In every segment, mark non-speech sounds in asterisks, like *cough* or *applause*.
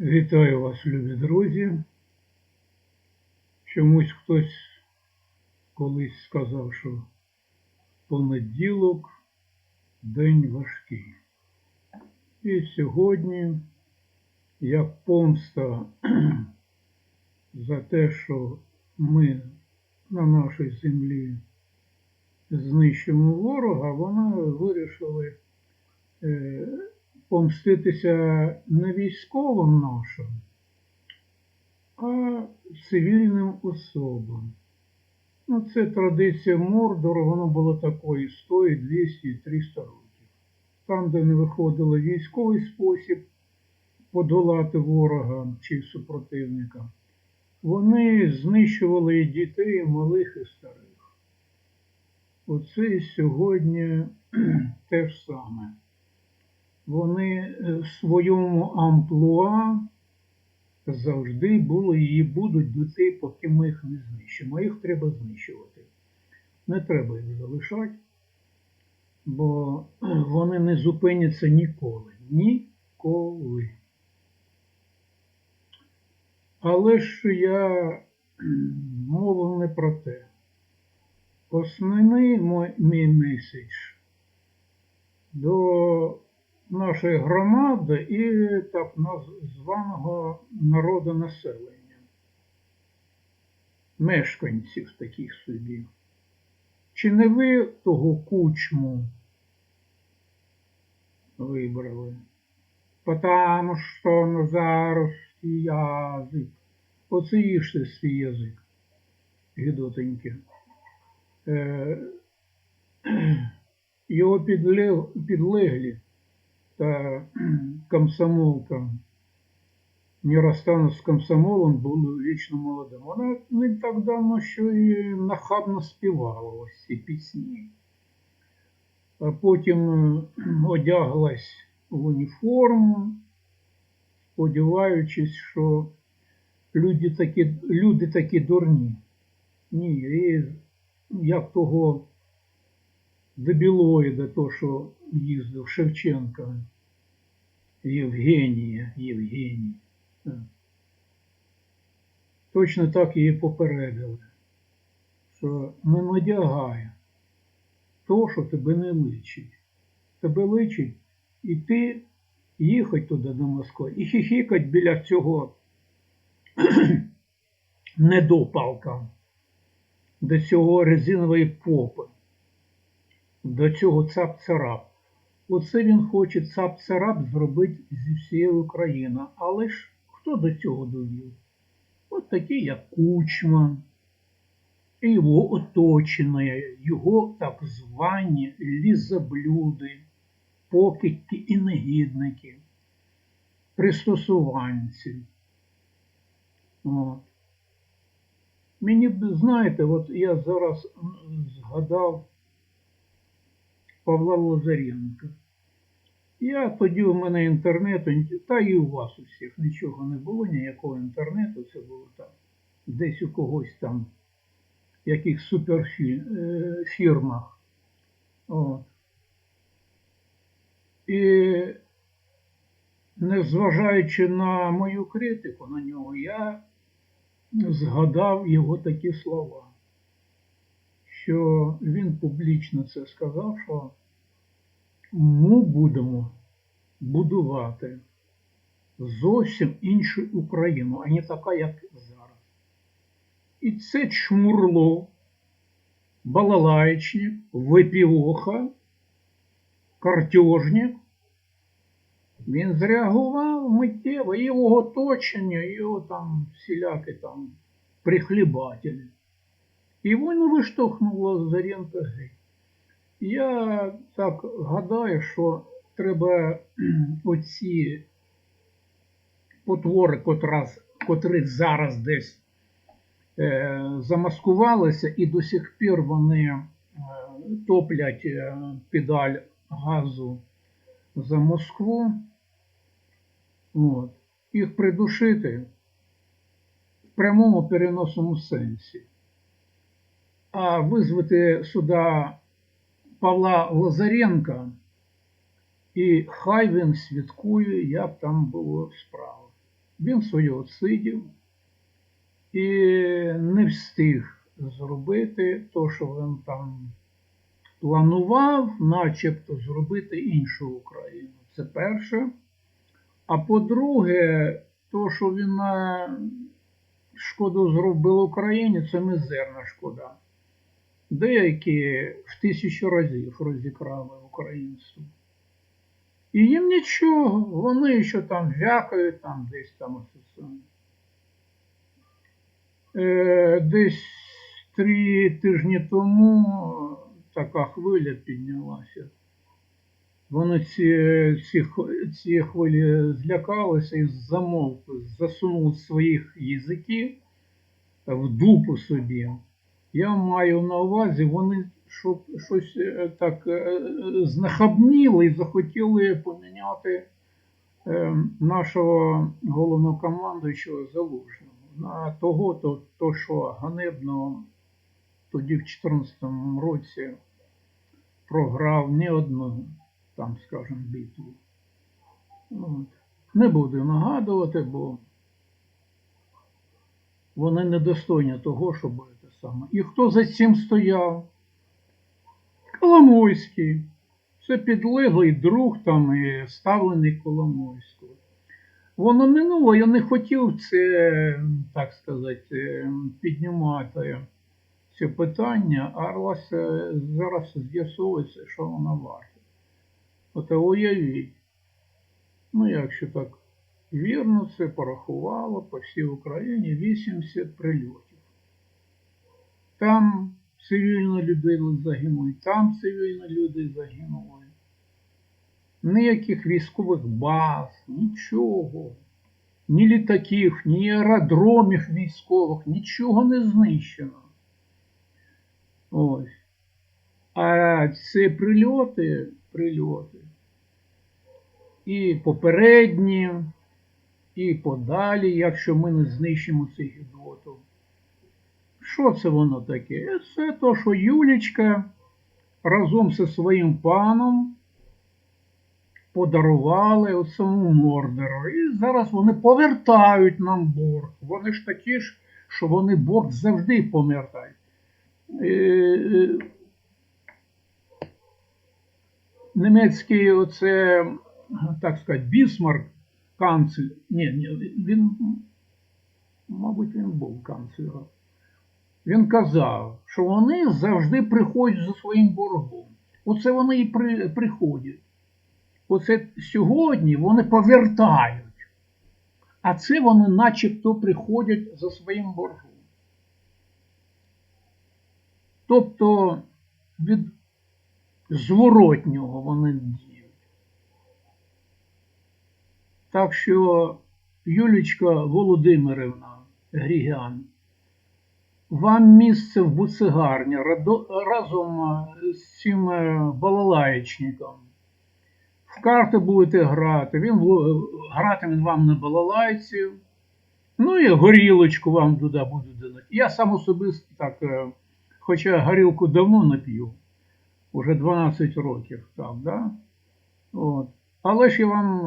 Вітаю вас, любі друзі. Чомусь хтось колись сказав, що понеділок день важкий. І сьогодні, як помста *clears throat* за те, що ми на нашій землі знищимо ворога, вона вирішили е, помститися не військовим нашим, а цивільним особам. Ну, це традиція Мордору, воно було такої 100, 200 і 300 років. Там, де не виходило військовий спосіб подолати ворога чи супротивника, вони знищували і дітей, і малих, і старих. Оце і сьогодні *clears throat* те ж саме вони е, в своєму амплуа завжди були і будуть до тих, поки ми їх не знищимо. Їх треба знищувати. Не треба їх залишати, бо вони не зупиняться ніколи. Ніколи. Але ж я мовив не про те. Основний мій меседж до нашої громади і так званого народонаселення, мешканців таких собі. Чи не ви того кучму вибрали? Потому що назаровський язик. Оце їжте свій язик, гідотеньки. Е, *clears throat* його підлеглі комсомолка не розстану з комсомолом, були вічно молодим. Вона не так давно що і нахабно співала ось ці пісні. А потім е, *clears throat* одяглась в уніформу, сподіваючись, що люди такі, люди такі дурні. Ні, і як того дебілоїда, то, що їздив Шевченка, Євгенія, Євгеній. Так. Точно так її попередили, що не надягай то, що тебе не личить. Тебе личить і ти їхать туди до Москви і хіхікать біля цього *clears throat* недопалка, до цього резинової попи до цього цап-царап. Оце він хоче цап-царап зробити зі всієї України. Але ж хто до цього довів? От такі, як Кучма, і його оточення, його так звані лізоблюди, покидьки і негідники, пристосуванці. От. Мені б, знаєте, от я зараз згадав Павла Лазаренка. Я тоді у мене інтернету, та і у вас усіх нічого не було, ніякого інтернету, це було там десь у когось там, в яких суперфірмах. От. І незважаючи на мою критику на нього, я згадав його такі слова що він публічно це сказав, що ми будемо будувати зовсім іншу Україну, а не така, як зараз. І це чмурло, балалаєчник, випівоха, картежник. Він зреагував миттєво, його оточення, його там всілякі там прихлібателі. І воно виштовхнуло Лазаренка геть. Я так гадаю, що треба оці потвори, котраз, котрі зараз десь е, замаскувалися, і до сих пір вони е, топлять е, педаль газу за Москву. От. Їх придушити в прямому переносному сенсі а визвати сюди Павла Лазаренка, і хай він святкує, як там було справа. Він своє отсидів і не встиг зробити то, що він там планував, начебто, зробити іншу Україну. Це перше. А по-друге, то, що він на шкоду зробив Україні, це мізерна шкода. Деякі в тисячу разів розікрали українців. І їм нічого, вони ще там вякають, там десь там. Е, десь три тижні тому така хвиля піднялася. Вони ці, ці, ці хвилі злякалися і замовкли, засунули своїх язиків в дупу собі. Я маю на увазі, вони щоб щось е, так е, е, знахабніли і захотіли поміняти нашого головнокомандуючого Залужного на того, то, то що ганебно тоді в 2014 році програв не одну, там, скажімо, битву. От. Не буду нагадувати, бо вони недостойні того, щоб саме. І хто за цим стояв? Коломойський. Це підлеглий друг там і ставлений Коломойського. Воно минуло, я не хотів це, так сказати, піднімати це питання, а е, зараз з'ясовується, що воно варте. От уявіть, ну якщо так вірно, це порахувало по всій Україні 80 прильотів. Там цивільні люди загинули, там цивільні люди загинули. Ніяких військових баз, нічого. Ні літаків, ні аеродромів військових, нічого не знищено. Ось. А це прильоти, прильоти. І попередні, і подалі, якщо ми не знищимо цю гідоту. Що це воно таке? Це то, що Юлічка разом зі своїм паном подарували цьому Мордору. І зараз вони повертають нам борг. Вони ж такі ж, що вони борг завжди повертають. Е, Німецький оце, так сказати, Бісмарк, канцлер. Ні, ні, він, мабуть, він був канцлером. Він казав, що вони завжди приходять за своїм боргом. Оце вони і при, приходять. Оце сьогодні вони повертають. А це вони начебто приходять за своїм боргом. Тобто від зворотнього вони діють. Так що, Юлічка Володимирівна Грігян, вам місце в буцегарні разом е, з цим е, балалаєчником. В карти будете грати, він гратиме вам на балалайці. Ну і горілочку вам туди буду дати. Я сам особисто так, е, хоча горілку давно не п'ю, уже 12 років так, да? От. Але ж я вам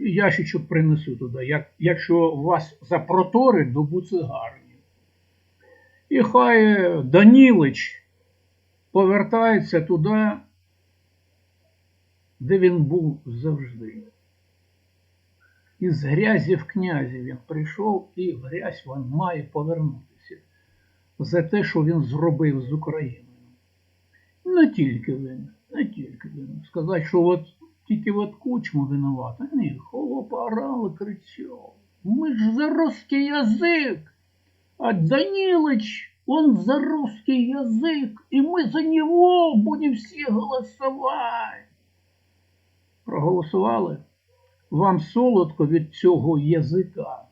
е, ящичок принесу туди, як, якщо вас запроторить до буцегарні. І хай Данілич повертається туди, де він був завжди. Із грязі в князі він прийшов і грязь він має повернутися за те, що він зробив з Україною. Не тільки він, не тільки він. Сказати, що от тільки от кучма винувата. Ні, холопа орали, кричав. Ми ж за русский язик. А Данилыч, он за русский язык, и мы за него будем все голосовать. Проголосували? Вам солодко від цього язика,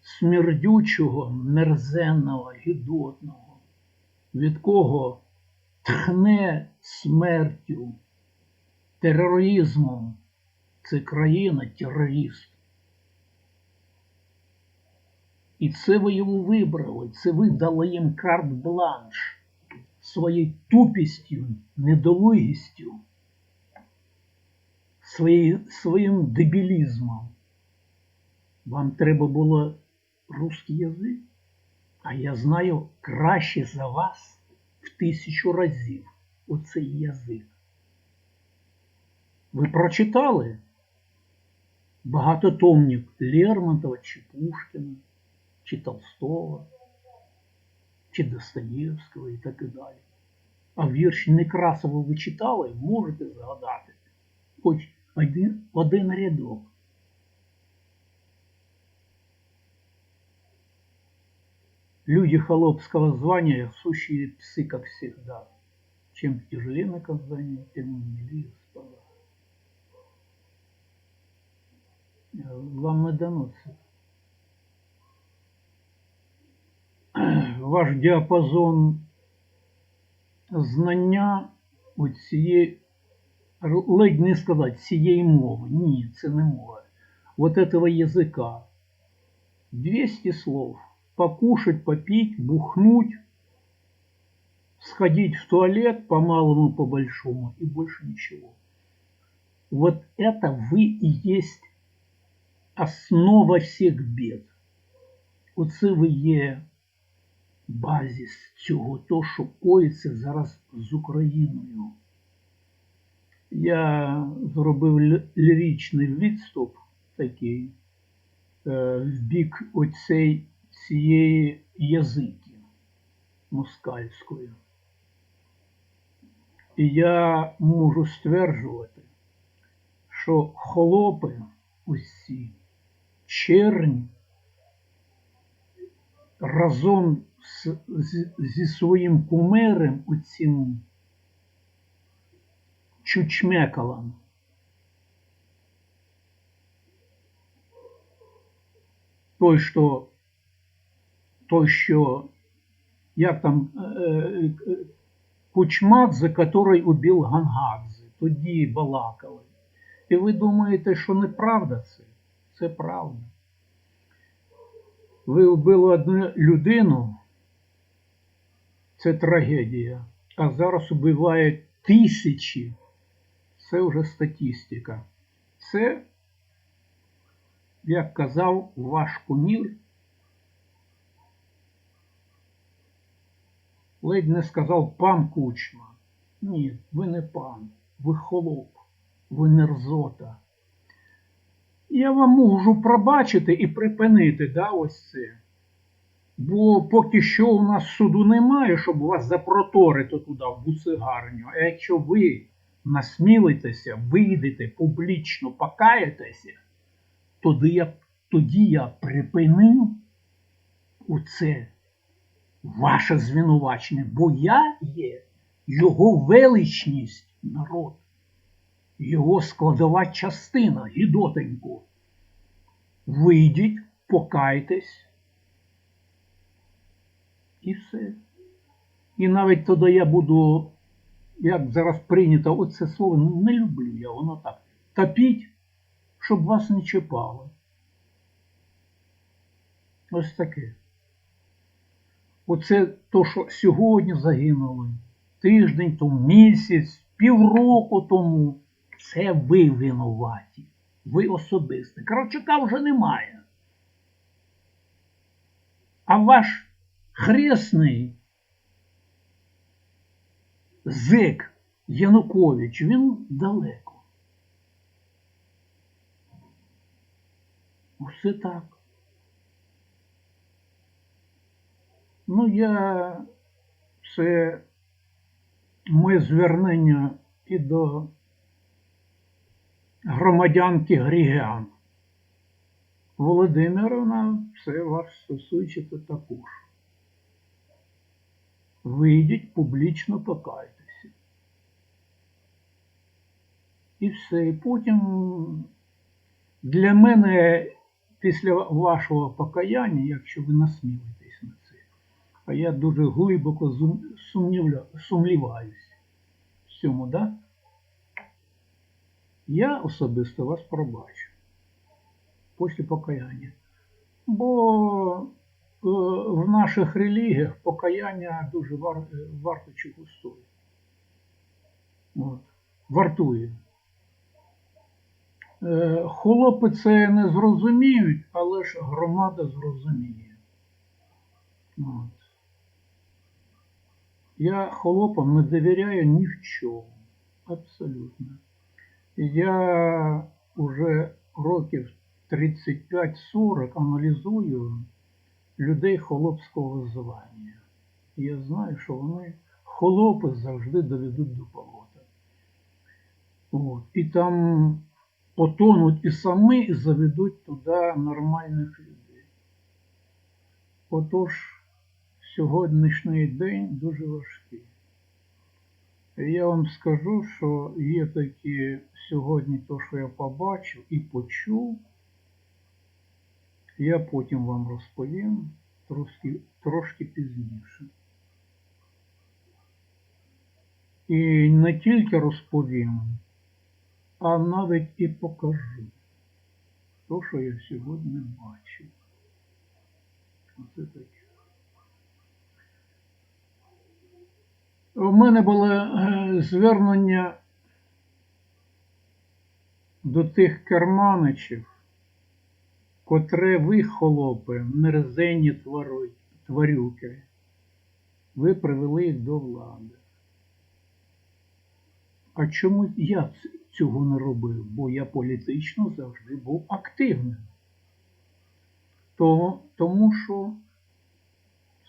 смердючого, мерзенного, гідотного, від кого тхне смертю, тероризмом. Це країна терорист. І це ви йому вибрали, це ви дали їм карт-бланш своєю тупістю, недолугістю, своєю, своїм дебілізмом. Вам треба було русский язик, а я знаю краще за вас в тисячу разів оцей язик. Ви прочитали багатотомник Лермонтова чи Пушкіна, чи Толстого, чи Достоєвського і так і далі. А вірш Некрасова ви читали, можете згадати хоч один, один рядок. Люди холопского звания, сущие псы, как всегда. Чем тяжелее наказание, тем милее спала. Вам не дано Ваш діапазон знання от цієї, ледь не сказати, цієї мови. Ні, це не мова. Вот этого языка. 200 слов. Покушать, попить, бухнуть, сходить в туалет по малому, по большому и больше ничего. Вот это вы и есть основа всіх бід. Оце ви є базіс цього, то, що коїться зараз з Україною. Я зробив лі- ліричний відступ такий е, в бік оцей цієї язики москальської. І я можу стверджувати, що холопи усі чернь разом зі своїм кумирем оцим чучмекалом той, що той, що як там е, е, Кучмадзе, який убив Гангадзе, тоді балакали. І ви думаєте, що неправда це? Це правда. Ви вбили одну людину, це трагедія. А зараз убивають тисячі. Це вже статистика. Це, як казав ваш кумір, ледь не сказав пан Кучма. Ні, ви не пан, ви холоп, ви мерзота. Я вам можу пробачити і припинити, да, ось це. Бо поки що у нас суду немає, щоб вас запроторити туди, в буцигарню. А якщо ви насмілитеся, вийдете публічно покаєтеся, тоді я, тоді я припиню оце ваше звинувачення, бо я є його величність народ, його складова частина, гідотеньку. Вийдіть, покайтесь. І все. І навіть тоді я буду, як зараз прийнято, оце слово не люблю я, воно так. Топіть, щоб вас не чіпало. Ось таке. Оце то, що сьогодні загинули, тиждень тому, місяць, півроку тому. Це ви винуваті. Ви особисто. Кравчука вже немає. А ваш хресний зик Янукович, він далеко. Усе так. Ну, я це моє звернення і до громадянки Грігян. Володимировна, це вас стосується також. Вийдіть, публічно покайтеся. І все. І потім для мене після вашого покаяння, якщо ви насмілитесь на це, а я дуже глибоко сумнівля, сумніваюсь в цьому, да? Я особисто вас пробачу після покаяння. Бо в наших релігіях покаяння дуже вар, е, варто чого стоїть. Вартує. Е, Холопи це не зрозуміють, але ж громада зрозуміє. От. Я холопам не довіряю ні в чому. Абсолютно. Я уже років 35-40 аналізую людей холопського звання. Я знаю, що вони холопи завжди доведуть до болота. От. І там потонуть і самі і заведуть туди нормальних людей. Отож, сьогоднішній день дуже важкий. Я вам скажу, що є такі сьогодні, то, що я побачив і почув, я потім вам розповім трошки, трошки пізніше. І не тільки розповім, а навіть і покажу то, що я сьогодні бачив. Оце таке. У мене було е, звернення до тих керманичів, котре ви, холопи, мерзенні твару- тварюки, ви привели їх до влади. А чому я цього не робив? Бо я політично завжди був активним. То, тому що,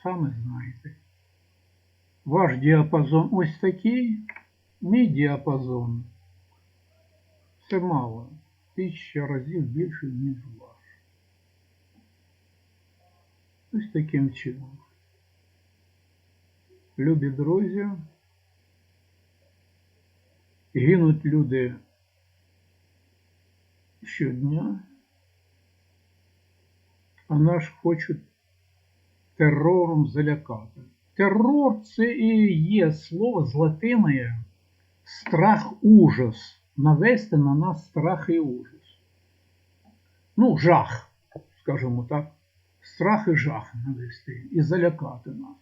саме знаєте, ваш діапазон ось такий, мій діапазон це мало. Тисяча разів більше, ніж ваш. Ось таким чином. Любі друзі, гинуть люди щодня, а наш хочуть терором залякати. Терор це і є слово з латиної страх, ужас. Навести на нас страх і ужас. Ну, жах, скажімо так. Страх і жах навести і залякати нас.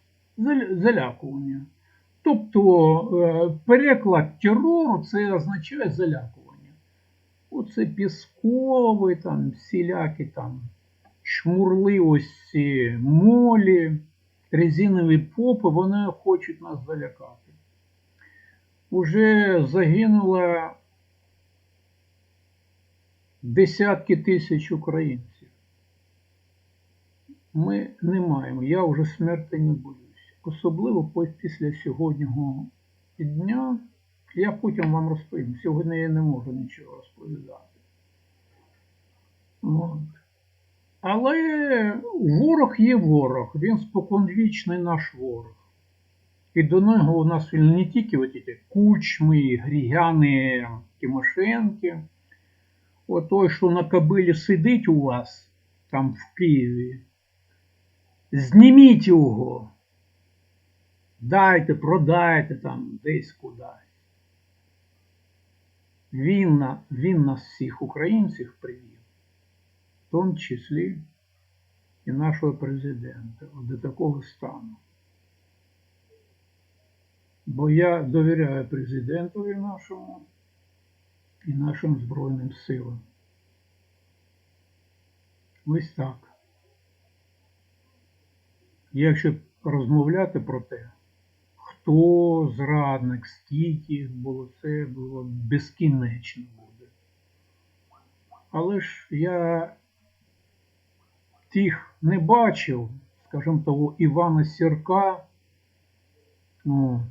Залякування. Тобто е, переклад терору це означає залякування. Оце піскові, там, всілякі там чмурливості, молі, резинові попи, вони хочуть нас залякати. Уже загинуло десятки тисяч українців. Ми не маємо, я вже смерти не боюсь. Особливо після сьогоднішнього дня. Я потім вам розповім. Сьогодні я не можу нічого розповідати. От. Але ворог є ворог, він споконвічний наш ворог. І до нього у нас не тільки от ці кучми, грігяни, Тимошенки. От той, що на кобилі сидить у вас там в Києві, зніміть його. Дайте, продайте там десь кудись. Він, він нас всіх українців привів, в тому числі і нашого президента, до такого стану. Бо я довіряю президентові нашому і нашим Збройним силам. Ось так. Якщо розмовляти про те, хто зрадник, скільки їх було, це було безкінечно буде. Але ж я тих не бачив, скажімо того, Івана Сірка, ну,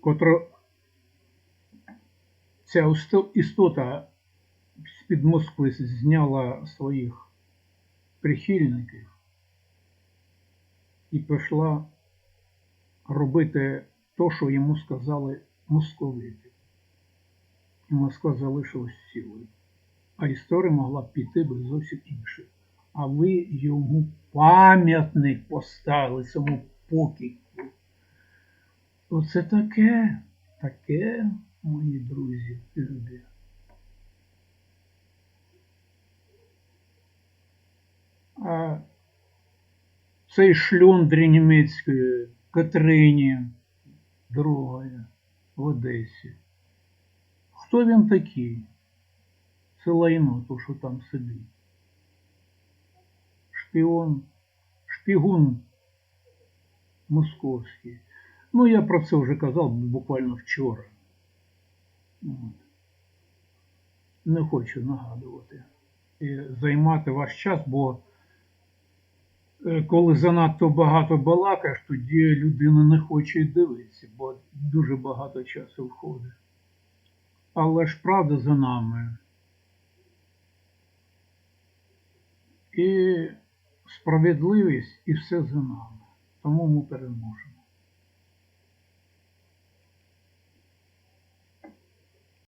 котро ця істота з-під Москви зняла своїх прихильників і пішла робити то, що йому сказали московити. І Москва залишилась цілою. А історія могла б піти би зовсім інше. А ви йому пам'ятник поставили цьому покидьку. Оце таке, таке, мої друзі, любі. А цей шльондрі німецької Катерині другої в Одесі. Хто він такий? Це лайно, то, що там сидить. Шпіон, шпігун московський. Ну, я про це вже казав буквально вчора. Не хочу нагадувати і займати ваш час, бо коли занадто багато балакаєш, тоді людина не хоче дивитися, бо дуже багато часу входить. Але ж правда за нами. І справедливість, і все за нами. Тому ми переможемо.